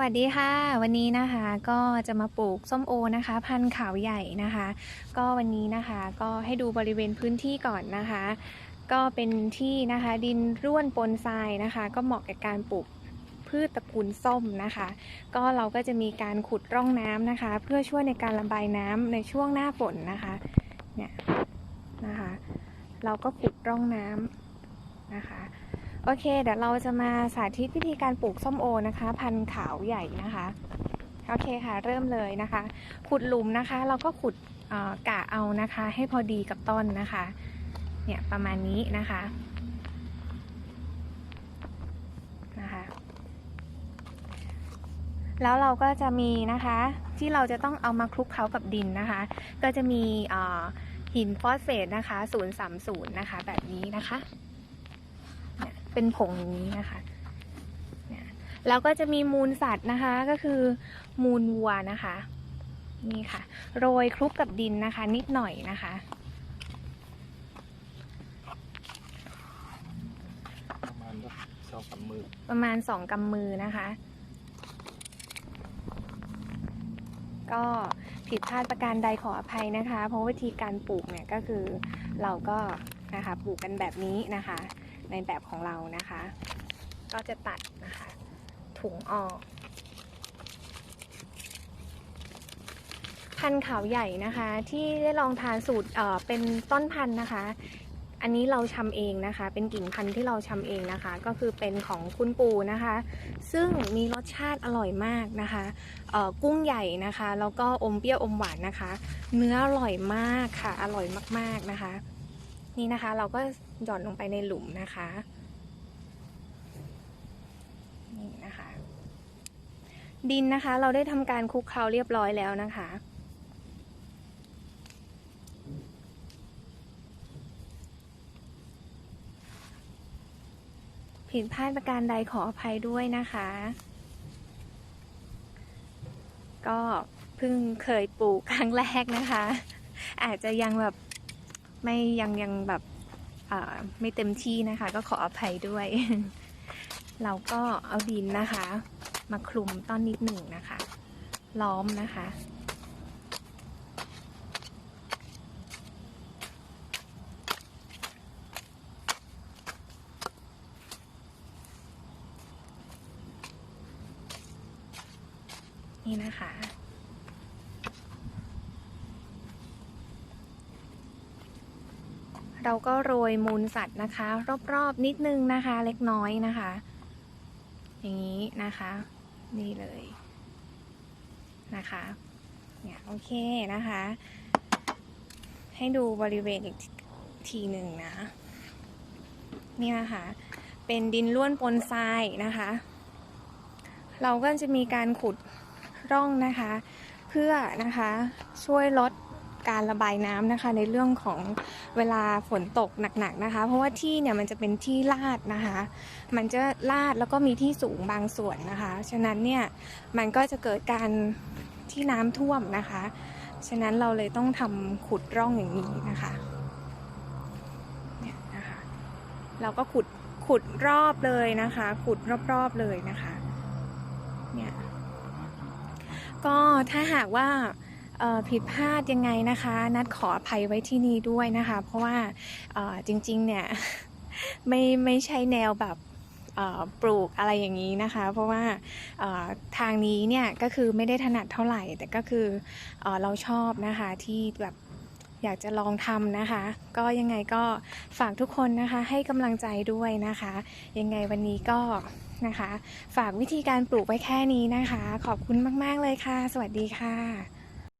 วัสดีค่ะ วันนี้นะคะก็จะมาปลูกส้มโอนะคะ พันธุ์ขาวใหญ่นะคะ ก็วันนี้นะคะก็ให้ดูบริเวณพื้นที่ก่อนนะคะ ก็เป็นที่นะคะดินร่วนปนทรายนะคะ ก็เหมาะกับการปลูกพืชตระกูลส้มนะคะ ก็เราก็จะมีการขุดร่องน้ำนะคะ เพื่อช่วยในการระบายน้ำในช่วงหน้าฝนนะคะเนี่ยนะคะ เราก็ขุดร่องน้ำนะคะ โอเค เดี๋ยวเราจะมาสาธิตวิธีการปลูกส้มโอนะคะ พันธุ์ขาวใหญ่นะคะ โอเคค่ะ เริ่มเลยนะคะ ขุดหลุมนะคะ เราก็ขุดกะเอานะคะ ให้พอดีกับต้นนะคะ เนี่ยประมาณนี้นะคะนะคะแล้วเราก็จะมีนะคะที่เราจะต้องเอามาคลุกเคล้ากับดินนะคะ ก็จะมีหินฟอสเฟตนะคะ 030 นะคะ แบบนี้นะคะ เนี่ยเป็นผงอย่างนี้นะคะเนี่ยแล้วก็จะมีมูลสัตว์นะคะก็คือมูลวัวนะคะนี่ค่ะ โรยคลุกกับดินนะคะ นิดหน่อยนะคะ ประมาณสักสองสามมือประมาณสองกำมือนะคะ ก็ผิดพลาดประการใดขออภัยนะคะ เพราะวิธีการปลูกเนี่ยก็คือเราก็นะคะปลูกกันแบบนี้นะคะ ในแบบของเรานะคะ ก็จะตัดนะคะ ถุงออก พันธุ์ขาวใหญ่นะคะ ที่ได้ลองทานสูตรเอ่อเป็นต้นพันธุ์นะคะ อันนี้เราชำเองนะคะ เป็นกิ่งพันธุ์ที่เราชำเองนะคะ ก็คือเป็นของคุณปู่นะคะ ซึ่งมีรสชาติอร่อยมากนะคะเอ่อกุ้งใหญ่นะคะ แล้วก็อมเปรี้ยวอมหวานนะคะ เนื้ออร่อยมากค่ะ อร่อยมากๆนะคะ นี่นะคะ เราก็หย่อนลงไปในหลุมนะคะ นี่นะคะ ดินนะคะ เราได้ทำการคลุกเคล้าเรียบร้อยแล้วนะคะผิดพลาดประการใดขออภัยด้วยนะคะ ก็เพิ่งเคยปลูกครั้งแรกนะคะ อาจจะยังแบบ ไม่ยังยังแบบไม่เต็มที่นะคะ ก็ขออภัยด้วย เราก็เอาดินนะคะ มาคลุมต้นนิดหนึ่งนะคะ ล้อมนะคะนี่นะคะ เราก็โรยมูลสัตว์นะคะ รอบๆนิดนึงนะคะ เล็กน้อยนะคะ อย่างนี้นะคะ นี่เลยนะคะเนี่ยโอเคนะคะ ให้ดูบริเวณอีกทีหนึ่งนะนี่นะคะเป็นดินล้วนปนทรายนะคะ เราก็จะมีการขุดร่องนะคะ เพื่อนะคะช่วยลด การระบายน้ำนะคะ ในเรื่องของเวลาฝนตกหนักๆนะคะ เพราะว่าที่เนี่ยมันจะเป็นที่ลาดนะคะ มันจะลาดแล้วก็มีที่สูงบางส่วนนะคะ ฉะนั้นเนี่ยมันก็จะเกิดการที่น้ำท่วมนะคะ ฉะนั้นเราเลยต้องทำขุดร่องอย่างนี้นะคะเนี่ยนะคะเราก็ขุดขุดรอบเลยนะคะ ขุดรอบๆเลยนะคะ เนี่ย ก็ถ้าหากว่า ผิดพลาดยังไงนะคะ นัดขออภัยไว้ที่นี่ด้วยนะคะ เพราะว่าจริงๆเนี่ยไม่ไม่ใช่แนวแบบปลูกอะไรอย่างนี้นะคะ เพราะว่าทางนี้เนี่ยก็คือไม่ได้ถนัดเท่าไหร่ แต่ก็คือเออเราชอบนะคะที่แบบอยากจะลองทำนะคะ ก็ยังไงก็ฝากทุกคนนะคะให้กำลังใจด้วยนะคะ ยังไงวันนี้ก็นะคะ ฝากวิธีการปลูกไว้แค่นี้นะคะ ขอบคุณมาก ๆ เลยค่ะ สวัสดีค่ะ